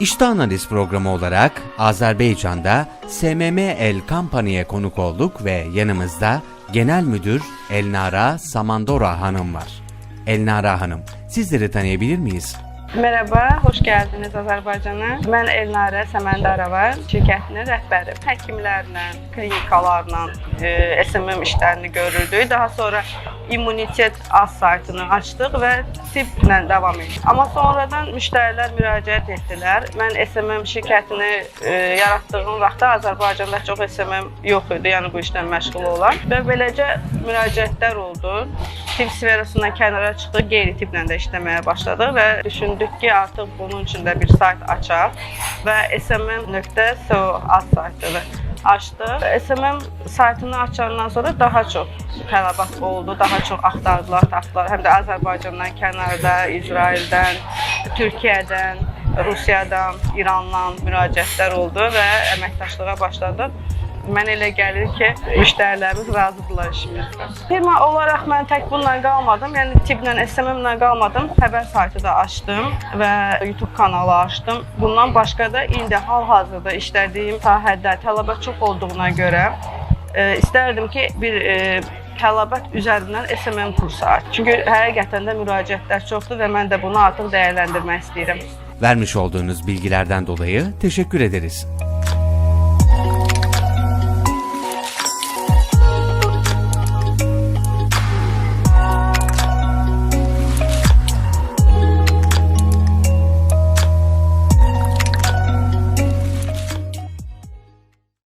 Usta Analiz programı olarak Azerbaycan'da SMM El Company'ye konuk olduk ve yanımızda Genel Müdür Elnara Samandora Hanım var. Elnara Hanım, sizleri tanıyabilir miyiz? Merhaba, xoş gəldiniz Azərbaycana. Mən Elnarə Səməndarova, şirkətinin rəhbəri. Həkimlərlə, klinikalarla e, SMM işlərini görürdük. Daha sonra immunitet az saytını açdıq və tibblə davam etdik. Amma sonradan müştərilər müraciət etdilər. Mən SMM şirkətini e, yaratdığım vaxtda Azərbaycanda çox SMM yox idi, yəni bu işlə məşğul olan. Və beləcə müraciətlər oldu. Tibb sferasından kənara çıxdıq, qeyri-tibblə də işləməyə başladıq və düşündük ki, artıq bunun üçün də bir sayt açaq və smm.so ad saytını açdıq. SMM saytını açandan sonra daha çox tələbat oldu, daha çox axtardılar, tapdılar. Həm də Azərbaycandan kənarda, İsraildən, Türkiyədən, Rusiyadan, İrandan müraciətlər oldu və əməkdaşlığa başladıq. Mən elə gəlir ki, müştərilərimiz razıdırlar işimizdən. Firma olaraq mən tək bununla qalmadım. Yəni tibblə, SMM-lə qalmadım. Xəbər saytı da açdım və YouTube kanalı açdım. Bundan başqa da indi hal-hazırda işlədiyim sahədə tələbət çox olduğuna görə e, istərdim ki, bir e, tələbət üzərindən SMM kursu aç. Çünki həqiqətən də müraciətlər çoxdur və mən də bunu artıq dəyərləndirmək istəyirəm. Vermiş olduğunuz bilgilerden dolayı teşekkür ederiz.